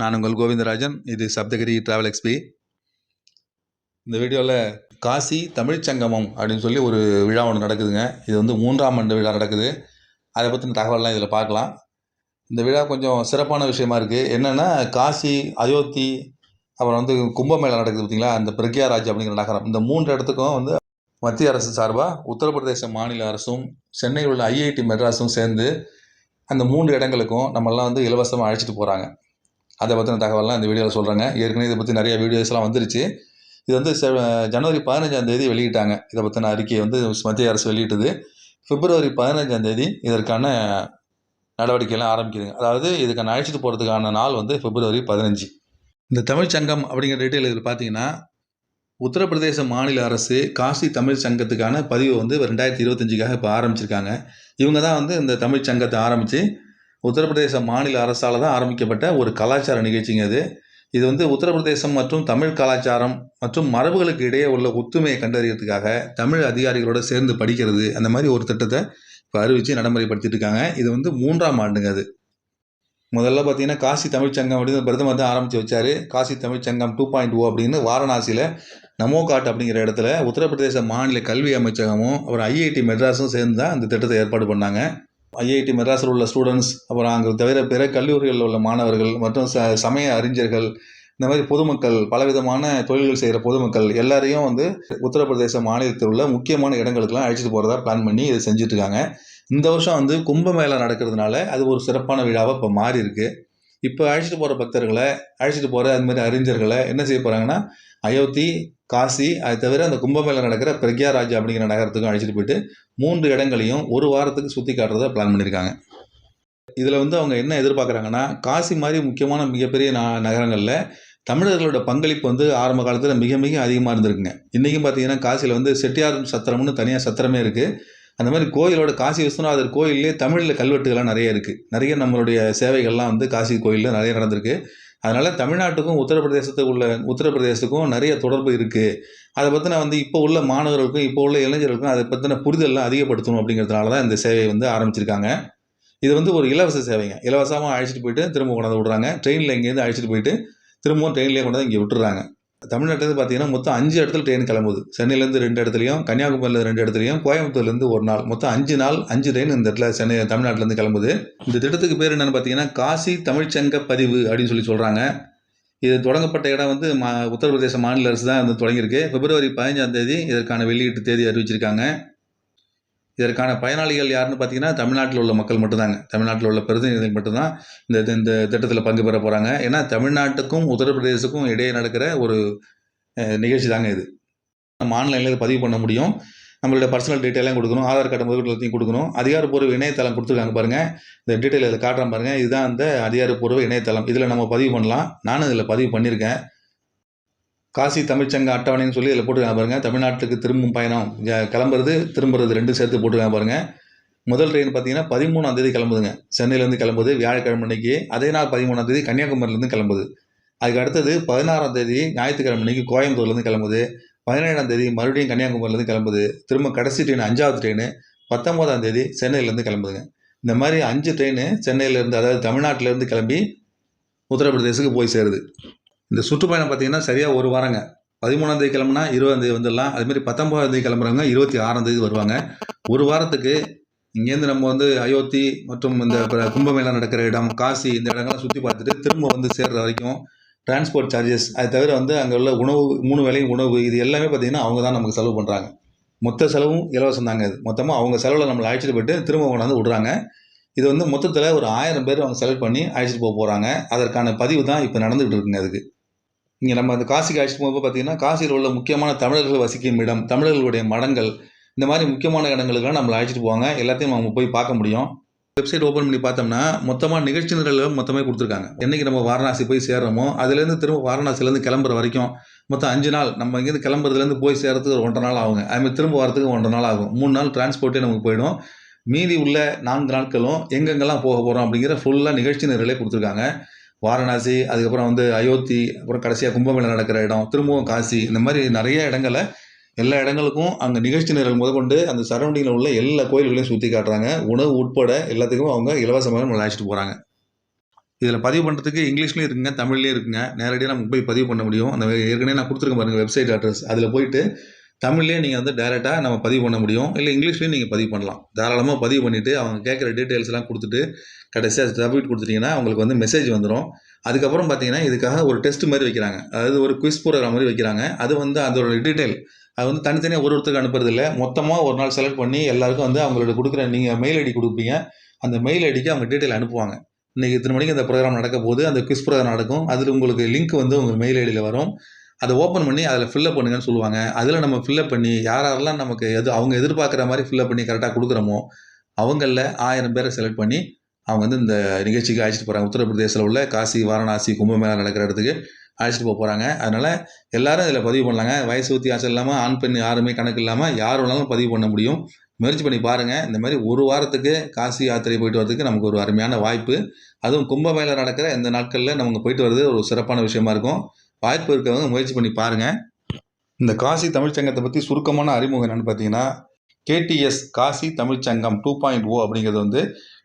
நான் உங்கள் கோவிந்தராஜன் இது சப்தகிரி டிராவல் எக்ஸ்பி இந்த வீடியோவில் காசி தமிழ்ச் சங்கமம் அப்படின்னு சொல்லி ஒரு விழா ஒன்று நடக்குதுங்க. இது வந்து மூன்றாம் ஆண்டு விழா நடக்குது. அதை பற்றின தகவல்லாம் இதில் பார்க்கலாம். இந்த விழா கொஞ்சம் சிறப்பான விஷயமா இருக்குது என்னென்னா காசி அயோத்தி அப்புறம் வந்து கும்பமேளா நடக்குது பார்த்தீங்களா அந்த பிரக்யாராஜ் அப்படிங்கிற நகரம். இந்த மூன்று இடத்துக்கும் வந்து மத்திய அரசு சார்பாக உத்தரப்பிரதேச மாநில அரசும் சென்னையில் உள்ள ஐஐடி மெட்ராஸும் சேர்ந்து அந்த மூன்று இடங்களுக்கும் நம்மெல்லாம் வந்து இலவசமாக அழைச்சிட்டு போகிறாங்க அதை பற்றின தகவலாம் இந்த வீடியோவில் சொல்கிறாங்க ஏற்கனவே இதை பற்றி நிறைய வீடியோஸ்லாம் வந்துருச்சு. இது வந்து ஜனவரி பதினஞ்சாம் தேதி வெளியிட்டாங்க. இதை பற்றின அறிக்கையை வந்து மத்திய அரசு வெளியிட்டது. பிப்ரவரி பதினஞ்சாம் தேதி இதற்கான நடவடிக்கையெல்லாம் ஆரம்பிக்குதுங்க. அதாவது இதுக்கான அழைச்சிட்டு போகிறதுக்கான நாள் வந்து பிப்ரவரி பதினஞ்சு. இந்த தமிழ்ச்சங்கம் அப்படிங்கிற டீட்டெயில் இதில் பார்த்தீங்கன்னா உத்தரப்பிரதேச மாநில அரசு காசி தமிழ் சங்கத்துக்கான பதிவு வந்து ரெண்டாயிரத்தி இருபத்தஞ்சுக்காக இப்போ ஆரம்பிச்சிருக்காங்க. இவங்க தான் வந்து இந்த தமிழ்ச்சங்கத்தை ஆரம்பித்து உத்தரப்பிரதேச மாநில அரசால் தான் ஆரம்பிக்கப்பட்ட ஒரு கலாச்சார நிகழ்ச்சிங்க அது. இது வந்து உத்தரப்பிரதேசம் மற்றும் தமிழ் கலாச்சாரம் மற்றும் மரபுகளுக்கு இடையே உள்ள ஒத்துமையை கண்டறியறதுக்காக தமிழ் அதிகாரிகளோட சேர்ந்து படிக்கிறது. அந்த மாதிரி ஒரு திட்டத்தை இப்போ அறிவித்து நடைமுறைப்படுத்திட்டு இருக்காங்க. இது வந்து மூன்றாம் ஆண்டுங்க அது. முதல்ல பார்த்தீங்கன்னா காசி தமிழ்ச்சங்கம் அப்படின்னு பிரதமர் தான் ஆரம்பித்து வச்சார். காசி தமிழ்ச்சங்கம் டூ பாயிண்ட் ஓ oh அப்படின்னு வாரணாசியில் நமோ காட் அப்படிங்கிற இடத்துல உத்தரப்பிரதேச மாநில கல்வி அமைச்சகமும் அப்புறம் ஐஐடி மெட்ராஸும் சேர்ந்து தான் அந்த திட்டத்தை ஏற்பாடு பண்ணாங்க. ஐஐடி மெட்ராஸில் உள்ள ஸ்டூடெண்ட்ஸ் அப்புறம் அங்கே தவிர பிற கல்லூரிகளில் உள்ள மாணவர்கள் மற்றும் ச சமய அறிஞர்கள் இந்த மாதிரி பொதுமக்கள் பலவிதமான தொழில்கள் செய்கிற பொதுமக்கள் எல்லாரையும் வந்து உத்தரப்பிரதேச மாநிலத்தில் உள்ள முக்கியமான இடங்களுக்கெல்லாம் அழைச்சிட்டு போகிறதா பிளான் பண்ணி இதை செஞ்சுட்ருக்காங்க இந்த வருஷம் வந்து கும்பமேளா நடக்கிறதுனால அது ஒரு சிறப்பான விழாவாக இப்போ மாறி இருக்குது இப்போ அழைச்சிட்டு போகிற பக்தர்களை அழைச்சிட்டு போகிற அது மாதிரி அறிஞர்களை என்ன செய்ய போகிறாங்கன்னா அயோத்தி காசி அது தவிர அந்த கும்பமேளா நடக்கிற பிரக்யாராஜ் அப்படிங்கிற நகரத்துக்கும் அழைச்சிட்டு போயிட்டு மூன்று இடங்களையும் ஒரு வாரத்துக்கு சுற்றி காட்டுறத பிளான் பண்ணியிருக்காங்க இதில் வந்து அவங்க என்ன எதிர்பார்க்குறாங்கன்னா காசி மாதிரி முக்கியமான மிகப்பெரிய ந நகரங்களில் தமிழர்களோட பங்களிப்பு வந்து ஆரம்ப காலத்தில் மிக மிக அதிகமாக இருந்திருக்குங்க. இன்றைக்கும் பார்த்தீங்கன்னா காசியில் வந்து செட்டியார் சத்திரம்னு தனியாக சத்திரமே இருக்குது அந்த மாதிரி கோயிலோட காசி விஸ்வநாதர் கோயிலே தமிழில் கல்வெட்டுகள்லாம் நிறைய இருக்குது நிறைய நம்மளுடைய சேவைகள்லாம் வந்து காசி கோயிலில் நிறைய நடந்திருக்கு. அதனால் தமிழ்நாட்டுக்கும் உத்தரப்பிரதேசத்துக்கு உள்ள உத்தரப்பிரதேசத்துக்கும் நிறைய தொடர்பு இருக்குது அதை பற்றின வந்து இப்போ உள்ள மாணவர்களுக்கும் இப்போ உள்ள இளைஞர்களுக்கும் அதை பற்றின புரிதல்லாம் அதிகப்படுத்தணும் அப்படிங்கிறதுனால தான் இந்த சேவையை வந்து ஆரம்பிச்சிருக்காங்க. இது வந்து ஒரு இலவச சேவைங்க. இலவசமாக அழைச்சிட்டு போயிட்டு திரும்ப கொண்டாந்து விட்றாங்க. ட்ரெயினில் இங்கேருந்து அழைச்சிட்டு போயிட்டு திரும்பவும் ட்ரெயின்லேயே கொண்டாந்து இங்கே விட்டுறாங்க. தமிழ்நாட்டிலேருந்து பார்த்தீங்கன்னா மொத்தம் அஞ்சு இடத்துல ட்ரெயின் கிளம்புது. சென்னையிலேருந்து ரெண்டு இடத்துலையும் கன்னியாகுமரியிலேருந்து ரெண்டு இடத்துலையும் கோயம்புத்தூர்லேருந்து ஒரு நாள். மொத்தம் அஞ்சு நாள் அஞ்சு ட்ரெயின் இந்த இடத்துல சென்னை தமிழ்நாட்டிலேருந்து கிளம்புது. இந்த திட்டத்துக்கு பேர் என்னென்னு பார்த்தீங்கன்னா காசி தமிழ்ச்சங்க பதிவு அப்படின்னு சொல்லி சொல்கிறாங்க இது தொடங்கப்பட்ட இடம் வந்து மா உத்தரப்பிரதேச மாநில அரசு தான் வந்து தொடங்கியிருக்கு. பிப்ரவரி பதினஞ்சாம் தேதி இதற்கான வெளியீட்டு தேதி அறிவிச்சிருக்காங்க. இதற்கான பயனாளிகள் யாருன்னு பார்த்தீங்கன்னா தமிழ்நாட்டில் உள்ள மக்கள் மட்டும்தாங்க. தமிழ்நாட்டில் உள்ள பிரதிநிதிகள் மட்டும்தான் இந்த இந்த திட்டத்தில் பங்கு பெற போகிறாங்க ஏன்னா தமிழ்நாட்டுக்கும் உத்தரப்பிரதேசக்கும் இடையே நடக்கிற ஒரு நிகழ்ச்சி தாங்க இது. நம்ம ஆன்லைனில் பதிவு பண்ண முடியும். நம்மளோட பர்சனல் டீட்டெயிலாம் கொடுக்கணும். ஆதார் கார்டு முதல் எல்லாத்தையும் கொடுக்கணும். அதிகாரப்பூர்வ இணையதளம் கொடுத்துருக்காங்க பாருங்கள் இந்த டீட்டெயில் இதில் காட்டுறேன் பாருங்கள் இதுதான் அந்த அதிகாரப்பூர்வ இணையதளம். இதில் நம்ம பதிவு பண்ணலாம். நானும் இதில் பதிவு பண்ணியிருக்கேன். காசி தமிழ்ச்சங்க அட்டவணைன்னு சொல்லி இதில் போட்டுருக்காங்க பாருங்கள் தமிழ்நாட்டுக்கு திரும்பும் பயணம். கிளம்புறது திரும்புறது ரெண்டும் சேர்த்து போட்டுருக்காங்க பாருங்கள் முதல் ட்ரெயின் பார்த்தீங்கன்னா பதிமூணாம் தேதி கிளம்புதுங்க. சென்னையிலேருந்து கிளம்புது வியாழக்கிழமை அன்னைக்கு. அதே நாள் பதிமூணாம் தேதி கன்னியாகுமரியிலேருந்து கிளம்புது. அதுக்கு அடுத்தது பதினாறாம் தேதி ஞாயிற்றுக்கிழமை அன்னைக்கு கோயம்புத்தூர்லேருந்து கிளம்புது. பதினேழாம் தேதி மறுபடியும் கன்னியாகுமரியிலேருந்து கிளம்புது. திரும்ப கடைசி ட்ரெயின் அஞ்சாவது ட்ரெயின் பத்தொம்போதாம் தேதி சென்னையிலேருந்து கிளம்புதுங்க. இந்த மாதிரி அஞ்சு ட்ரெயின் சென்னையிலேருந்து அதாவது தமிழ்நாட்டிலேருந்து கிளம்பி உத்தரப்பிரதேசத்துக்கு போய் சேருது. இந்த சுற்றுப்பயணம் பார்த்தீங்கன்னா சரியாக ஒரு வாரங்க. பதிமூணாந்தேதி கிளம்புனா இருபதாந்தேதி வந்துடலாம். அதுமாரி பத்தொம்போதாந்தேதி கிளம்புறவங்க இருபத்தி ஆறாந்தேதி வருவாங்க. ஒரு வாரத்துக்கு இங்கேருந்து நம்ம வந்து அயோத்தி மற்றும் இந்த கும்பமேளா நடக்கிற இடம் காசி இந்த இடங்கள்லாம் சுற்றி பார்த்துட்டு திரும்ப வந்து சேர்ற வரைக்கும் டிரான்ஸ்போர்ட் சார்ஜஸ் அது தவிர வந்து அங்கே உள்ள உணவு மூணு வேலையும் உணவு இது எல்லாமே பார்த்தீங்கன்னா அவங்க தான் நமக்கு செலவு பண்ணுறாங்க மொத்த செலவும் இலவசம் தாங்க இது. மொத்தமாக அவங்க செலவில் நம்மளை அழைச்சிட்டு போயிட்டு திரும்ப கொண்டாந்து விட்றாங்க. இது வந்து மொத்தத்தில் ஒரு ஆயிரம் பேர் அவங்க செலக்ட் பண்ணி அழைச்சிட்டு போக போகிறாங்க அதற்கான பதிவு தான் இப்போ நடந்துகிட்டு இருக்குங்க அதுக்கு. இங்கே நம்ம அந்த காசிக்கு அழைச்சிட்டு போகும்போது பார்த்தீங்கன்னா காசியில் உள்ள முக்கியமான தமிழர்கள் வசிக்கும் இடம் தமிழர்களுடைய மடங்கள் இந்த மாதிரி முக்கியமான இடங்களுக்கெல்லாம் நம்மளை அழைச்சிட்டு போவாங்க. எல்லாத்தையும் நம்ம போய் பார்க்க முடியும். வெப்சைட் ஓப்பன் பண்ணி பார்த்தோம்னா மொத்தமாக நிகழ்ச்சி நிரல்கள் மொத்தமே கொடுத்துருக்காங்க. என்னைக்கு நம்ம வாரணாசி போய் சேர்றோமோ அதுலேருந்து திரும்ப வாரணாசிலேருந்து கிளம்புற வரைக்கும் மொத்தம் அஞ்சு நாள் நம்ம இங்கேருந்து கிளம்புறதுலேருந்து போய் சேர்றதுக்கு ஒரு ஒன்றரை நாள் ஆகுங்க. அதுமாதிரி திரும்ப வரதுக்கு ஒன்றரை நாள் ஆகும். மூணு நாள் டிரான்ஸ்போர்ட்டே நமக்கு போயிடும். மீதி உள்ள நான்கு நாட்களும் எங்கெங்கெல்லாம் போக போகிறோம் அப்படிங்கிற ஃபுல்லாக நிகழ்ச்சி நிரலே கொடுத்துருக்காங்க. வாரணாசி அதுக்கப்புறம் வந்து அயோத்தி அப்புறம் கடைசியாக கும்பமேளா நடக்கிற இடம் திரும்பவும் காசி இந்த மாதிரி நிறைய இடங்களை எல்லா இடங்களுக்கும் அங்கே நிகழ்ச்சி நிரல் முதற்கொண்டு அந்த சரௌண்டிங்கில் உள்ள எல்லா கோயில்களையும் சுற்றி காட்டுறாங்க. உணவு உட்பட எல்லாத்துக்கும் அவங்க இலவசமாக நம்மளை அழைச்சிட்டு போகிறாங்க இதில் பதிவு பண்ணுறதுக்கு இங்கிலீஷ்லேயும் இருக்குங்க தமிழ்லேயும் இருக்குங்க. நேரடியாக நமக்கு போய் பதிவு பண்ண முடியும். அந்த ஏற்கனவே நான் கொடுத்துருக்கேன் பாருங்கள் வெப்சைட் அட்ரஸ் அதில் போயிட்டு தமிழ்லேயே நீங்கள் வந்து டேரெக்டாக நம்ம பதிவு பண்ண முடியும். இல்லை இங்கிலீஷ்லேயும் நீங்கள் பதிவு பண்ணலாம். தாராளமாக பதிவு பண்ணிவிட்டு அவங்க கேட்குற டீட்டெயில்ஸ்லாம் கொடுத்துட்டு கடைசியாக சப்மிட் கொடுத்துட்டிங்கன்னா உங்களுக்கு வந்து மெசேஜ் வந்துடும் அதுக்கப்புறம் பார்த்தீங்கன்னா இதுக்காக ஒரு டெஸ்ட் மாதிரி வைக்கிறாங்க. அதாவது ஒரு குவிஸ் ப்ரோக்ராம் மாதிரி வைக்கிறாங்க. அது வந்து அதோட டீட்டெயில் அது வந்து தனித்தனியாக ஒரு ஒருத்தருக்கு அனுப்புறதில்ல. மொத்தமாக ஒரு நாள் செலக்ட் பண்ணி எல்லாருக்கும் வந்து அவங்களோட கொடுக்குற நீங்கள் மெயில் ஐடி கொடுப்பீங்க. அந்த மெயில் ஐடிக்கு அவங்க டீட்டெயில் அனுப்புவாங்க. இன்றைக்கி இத்தனை மணிக்கு அந்த ப்ரோக்ராம் நடக்க போது அந்த குவிஸ் ப்ரோக்ராம் நடக்கும். அதில் உங்களுக்கு லிங்க் வந்து உங்கள் மெயில் ஐடியில் வரும். அதை ஓப்பன் பண்ணி அதில் ஃபில்லப் பண்ணுங்கன்னு சொல்லுவாங்க. அதில் நம்ம ஃபில்லப் பண்ணி யார் யாரெல்லாம் நமக்கு எது அவங்க எதிர்பார்க்குற மாதிரி ஃபில்லப் பண்ணி கரெக்டாக கொடுக்குறோமோ அவங்களில் ஆயிரம் பேரை செலக்ட் பண்ணி அவங்க வந்து இந்த நிகழ்ச்சிக்கு அழைச்சிட்டு போகிறாங்க உத்தரப்பிரதேசில் உள்ள காசி வாரணாசி கும்பமேளா நடக்கிற இடத்துக்கு அழைச்சிட்டு போக போகிறாங்க அதனால் எல்லாரும் இதில் பதிவு பண்ணலாங்க. வயசு வித்தியாசம் இல்லாமல் ஆண் பெண் யாருமே கணக்கு இல்லாமல் யார் வேணாலும் பதிவு பண்ண முடியும். முயற்சி பண்ணி பாருங்கள் இந்த மாதிரி ஒரு வாரத்துக்கு காசி யாத்திரை போயிட்டு வரதுக்கு நமக்கு ஒரு அருமையான வாய்ப்பு. அதுவும் கும்பமேளா நடக்கிற இந்த நாட்களில் நமக்கு போயிட்டு வர்றது ஒரு சிறப்பான விஷயமா இருக்கும். வாய்ப்பு இருக்கிறவங்க முயற்சி பண்ணி பாருங்கள் இந்த காசி தமிழ்ச்சங்கத்தை பற்றி சுருக்கமான அறிமுகம் என்னென்னு பார்த்தீங்கன்னா கேடிஎஸ் காசி தமிழ்ச்சங்கம் டூ பாயிண்ட் ஓ oh அப்படிங்கிறது வந்து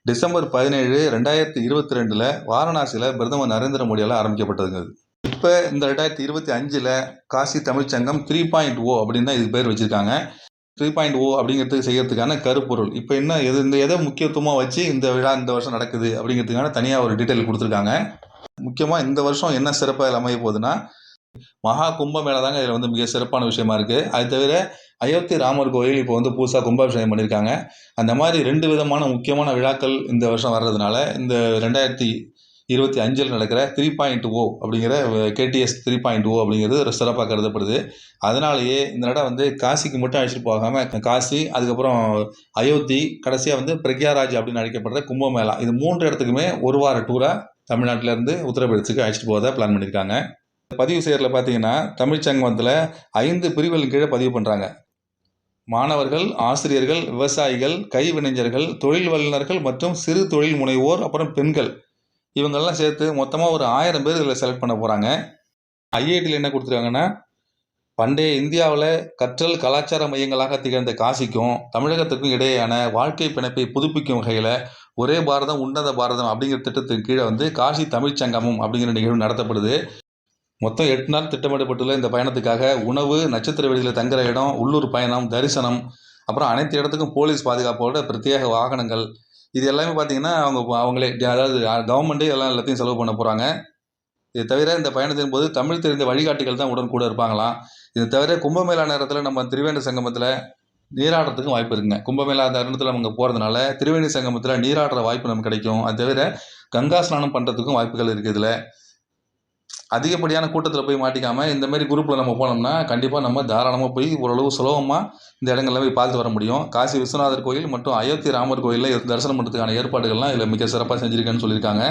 டிசம்பர் பதினேழு ரெண்டாயிரத்தி இருபத்தி ரெண்டில் வாரணாசியில் பிரதமர் நரேந்திர மோடியால் ஆரம்பிக்கப்பட்டதுங்க இப்போ இந்த ரெண்டாயிரத்தி இருபத்தி அஞ்சில் காசி தமிழ்ச்சங்கம் த்ரீ பாயிண்ட் ஓ oh அப்படின்னு தான் இதுக்கு பேர் வச்சுருக்காங்க. த்ரீ பாயிண்ட் ஓ oh அப்படிங்கிறதுக்கு செய்கிறதுக்கான கருப்பொருள். இப்போ என்ன எது இந்த எதை முக்கியத்துவமாக வச்சு இந்த விழா இந்த வருஷம் நடக்குது அப்படிங்கிறதுக்கான தனியாக ஒரு டீட்டெயில் கொடுத்துருக்காங்க. முக்கியமாக இந்த வருஷம் என்ன சிறப்பாக அமைய போகுதுன்னா மகா கும்பமேளா தாங்க இதில் வந்து மிக சிறப்பான விஷயமா இருக்குது அது தவிர அயோத்தி ராமர் கோயில் இப்போ வந்து புதுசாக கும்பாபிஷேகம் பண்ணியிருக்காங்க. அந்த மாதிரி ரெண்டு விதமான முக்கியமான விழாக்கள் இந்த வருஷம் வர்றதுனால இந்த ரெண்டாயிரத்தி இருபத்தி அஞ்சில் நடக்கிற த்ரீ பாயிண்ட் ஓ அப்படிங்கிற கேடிஎஸ் த்ரீ பாயிண்ட் ஓ அப்படிங்கிறது ஒரு சிறப்பாக கருதப்படுது. அதனாலேயே இந்த இடம் வந்து காசிக்கு மட்டும் அழைச்சிட்டு போகாமல் காசி அதுக்கப்புறம் அயோத்தி கடைசியாக வந்து பிரக்யாராஜ் அப்படின்னு அழைக்கப்படுற கும்பமேளா. இது மூன்று இடத்துக்குமே ஒரு வார டூராக தமிழ்நாட்டிலேருந்து உத்தரப்பிரதேசத்துக்கு அழைச்சிட்டு போகிறதா பிளான் பண்ணியிருக்காங்க. பதிவு செய்யறதுல பார்த்தீங்கன்னா தமிழ்ச்சங்கத்தில் ஐந்து பிரிவுகளின் கீழே பதிவு பண்ணுறாங்க மாணவர்கள் ஆசிரியர்கள் விவசாயிகள் கைவினைஞர்கள் தொழில் வல்லுநர்கள் மற்றும் சிறு தொழில் முனைவோர் அப்புறம் பெண்கள். இவங்கெல்லாம் சேர்த்து மொத்தமாக ஒரு ஆயிரம் பேர் இதில் செலக்ட் பண்ண போகிறாங்க ஐஐடியில் என்ன கொடுத்துருக்காங்கன்னா பண்டைய இந்தியாவில் கற்றல் கலாச்சார மையங்களாக திகழ்ந்த காசிக்கும் தமிழகத்துக்கும் இடையேயான வாழ்க்கை பிணைப்பை புதுப்பிக்கும் வகையில் ஒரே பாரதம் உன்னத பாரதம் அப்படிங்கிற திட்டத்தின் கீழே வந்து காசி தமிழ்ச்சங்கமம் அப்படிங்கிற நிகழ்வு நடத்தப்படுது. மொத்தம் எட்டு நாள் திட்டமிடப்பட்டுள்ள இந்த பயணத்துக்காக உணவு நட்சத்திர வெளியில் தங்குற இடம் உள்ளூர் பயணம் தரிசனம் அப்புறம் அனைத்து இடத்துக்கும் போலீஸ் பாதுகாப்போட பிரத்யேக வாகனங்கள். இது எல்லாமே பார்த்தீங்கன்னா அவங்க அவங்களே அதாவது கவர்மெண்ட்டே எல்லாம் எல்லாத்தையும் செலவு பண்ண போகிறாங்க இது தவிர இந்த பயணத்தின் போது தமிழ் தெரிந்த வழிகாட்டிகள் தான் உடன் கூட இருப்பாங்களாம். இது தவிர கும்பமேளா நேரத்தில் நம்ம திருவேண்ட சங்கமத்தில் நீராடுறதுக்கும் வாய்ப்பு இருக்குங்க. கும்பமேளா தருணத்தில் அவங்க போகிறதுனால திருவேணி சங்கமத்தில் நீராடுற வாய்ப்பு நமக்கு கிடைக்கும். அது தவிர கங்கா ஸ்நானம் பண்ணுறதுக்கும் வாய்ப்புகள் இருக்குது இதில். அதிகப்படியான கூட்டத்தில் போய் மாட்டிக்காமல் இந்த மாதிரி குரூப்பில் நம்ம போனோம்னா கண்டிப்பாக நம்ம தாராளமாக போய் ஓரளவு சுலபமாக இந்த இடங்களில் போய் பார்த்து வர முடியும். காசி விஸ்வநாதர் கோயில் மற்றும் அயோத்தி ராமர் கோயிலில் தரிசனம் பண்ணுறதுக்கான ஏற்பாடுகள்லாம் இதில் மிக சிறப்பாக செஞ்சுருக்கேன்னு சொல்லியிருக்காங்க.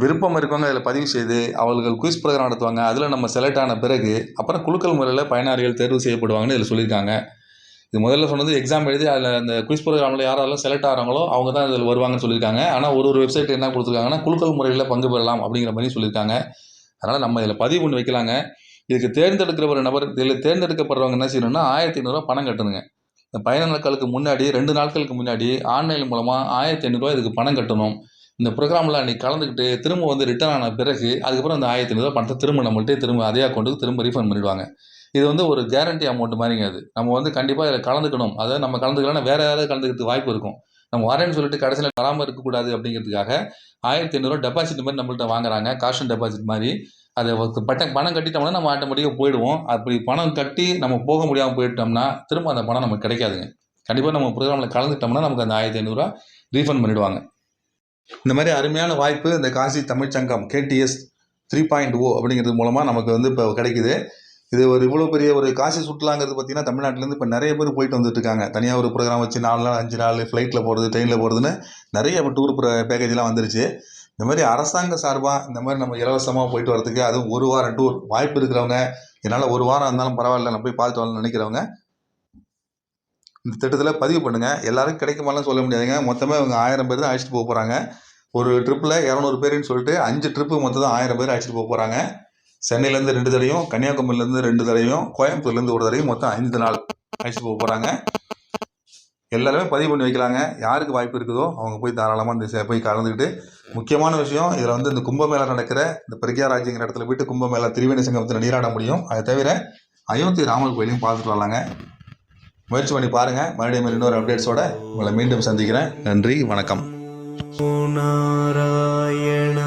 விருப்பம் இருக்கவங்க அதில் பதிவு செய்து அவர்கள் குயிஸ் ப்ரோக்ராம் நடத்துவாங்க. அதில் நம்ம செலக்ட் ஆன பிறகு அப்புறம் குலுக்கல் முறையில் பயனாளிகள் தேர்வு செய்யப்படுவாங்கன்னு இதில் சொல்லியிருக்காங்க. இது முதல்ல சொன்னது எக்ஸாம் எழுதி அதில் அந்த குயிஸ் ப்ரோக்ராமில் யாரெல்லாம் செலக்ட் ஆகிறாங்களோ அவங்க தான் இதில் வருவாங்கன்னு சொல்லியிருக்காங்க. ஆனால் ஒரு ஒரு வெப்சைட் என்ன கொடுத்துருக்காங்கன்னா குழுக்கள் முறையில் பங்கு பெறலாம் அப்படிங்கிற மாதிரி சொல்லியிருக்காங்க. அதனால் நம்ம இதில் பதிவு பண்ணி வைக்கலாங்க. இதுக்கு தேர்ந்தெடுக்கிற ஒரு நபர் இதில் தேர்ந்தெடுக்கப்படுறவங்க என்ன செய்யணும்னா ஆயிரத்தி ஐநூறுரூவா பணம் கட்டணுங்க. இந்த பயண நாட்களுக்கு முன்னாடி ரெண்டு நாட்களுக்கு முன்னாடி ஆன்லைன் மூலமாக ஆயிரத்தி ஐநூறுரூவா இதுக்கு பணம் கட்டணும். இந்த ப்ரோக்ராமில் அன்றைக்கி கலந்துக்கிட்டு திரும்ப வந்து ரிட்டர்ன் ஆன பிறகு அதுக்கப்புறம் அந்த ஆயிரத்தி ஐநூறுரூவா பணத்தை திரும்ப நம்மள்ட்டே திரும்ப அதே அக்கௌண்ட்டுக்கு திரும்ப ரீஃபண்ட் பண்ணிடுவாங்க. இது வந்து ஒரு கேரண்டி அமௌண்ட் மாதிரிங்க அது. நம்ம வந்து கண்டிப்பாக இதில் கலந்துக்கணும். அதாவது நம்ம கலந்துக்கலன்னா வேறு யாராவது கலந்துக்கிறதுக்கு வாய்ப்பு இருக்கும். நம்ம வரேன்னு சொல்லிட்டு கடைசியில் வராமல் இருக்கக்கூடாது அப்படிங்கிறதுக்காக ஆயிரத்தி ஐநூறுரூவா டெபாசிட் மாதிரி நம்மள்ட்ட வாங்குறாங்க. காஷன் டெபாசிட் மாதிரி. அதை பட்ட பணம் கட்டிட்டோம்னா நம்ம ஆட்டோமேட்டிக்காக போயிடுவோம். அப்படி பணம் கட்டி நம்ம போக முடியாமல் போயிட்டோம்னா திரும்ப அந்த பணம் நமக்கு கிடைக்காதுங்க. கண்டிப்பாக நம்ம ப்ரோக்ராமில் கலந்துட்டோம்னா நமக்கு அந்த ஆயிரத்தி ஐநூறுரூவா ரீஃபண்ட் பண்ணிவிடுவாங்க இந்த மாதிரி அருமையான வாய்ப்பு இந்த காசி தமிழ்ச்சங்கம் KTS three point oh oh அப்படிங்கிறது மூலமாக நமக்கு வந்து இப்போ கிடைக்குது. இது ஒரு இவ்வளோ பெரிய ஒரு காசி சுற்றுலாங்கிறது பார்த்தீங்கன்னா தமிழ்நாட்டிலேருந்து இப்போ நிறைய பேர் போயிட்டு வந்துட்டுருக்காங்க தனியாக ஒரு ப்ரோக்ராம் வச்சு நாலு நாள் அஞ்சு நாள் ஃப்ளைட்டில் போகிறது ட்ரெயினில் போகிறதுன்னு நிறைய இப்போ டூர் பேக்கேஜ்லாம் வந்துருச்சு. இந்த மாதிரி அரசாங்க சார்பாக இந்த மாதிரி நம்ம இலவசமாக போயிட்டு வரதுக்கு அதுவும் ஒரு வாரம் டூர் வாய்ப்பு இருக்கிறவங்க என்னால் ஒரு வாரம் இருந்தாலும் பரவாயில்ல நான் போய் பார்த்துட்டு வரலாம்னு நினைக்கிறவங்க இந்த திட்டத்தில் பதிவு பண்ணுங்கள் எல்லாருக்கும் கிடைக்குமாலாம் சொல்ல முடியாதுங்க. மொத்தமாக இவங்க ஆயிரம் பேர் தான் அழைச்சிட்டு போக போகிறாங்க ஒரு ட்ரிப்பில் இரநூறு பேருன்னு சொல்லிட்டு அஞ்சு ட்ரிப்பு மொத்தம் தான் ஆயிரம் பேர் அழைச்சிட்டு போக போகிறாங்க சென்னையிலேருந்து ரெண்டு தடையும் கன்னியாகுமரியிலேருந்து ரெண்டு தடையும் கோயம்புத்தூர்லேருந்து ஒரு தடையும் மொத்தம் ஐந்து நாள் அழைச்சிட்டு போக போகிறாங்க எல்லாருமே பதிவு பண்ணி வைக்கலாங்க. யாருக்கு வாய்ப்பு இருக்குதோ அவங்க போய் தாராளமாக இந்த போய் கலந்துக்கிட்டு முக்கியமான விஷயம் இதில் வந்து இந்த கும்பமேளா நடக்கிற இந்த பிரக்யாராஜிங்கிற இடத்துல போயிட்டு கும்பமேளா திருவேணி சங்கமத்தில் நீராட முடியும். அதை தவிர அயோத்தி ராமர் கோயிலையும் பார்த்துட்டு வரலாங்க. முயற்சி பண்ணி பாருங்கள் மறுபடியும் இன்னொரு அப்டேட்ஸோட உங்களை மீண்டும் சந்திக்கிறேன். நன்றி வணக்கம். நாராயணாய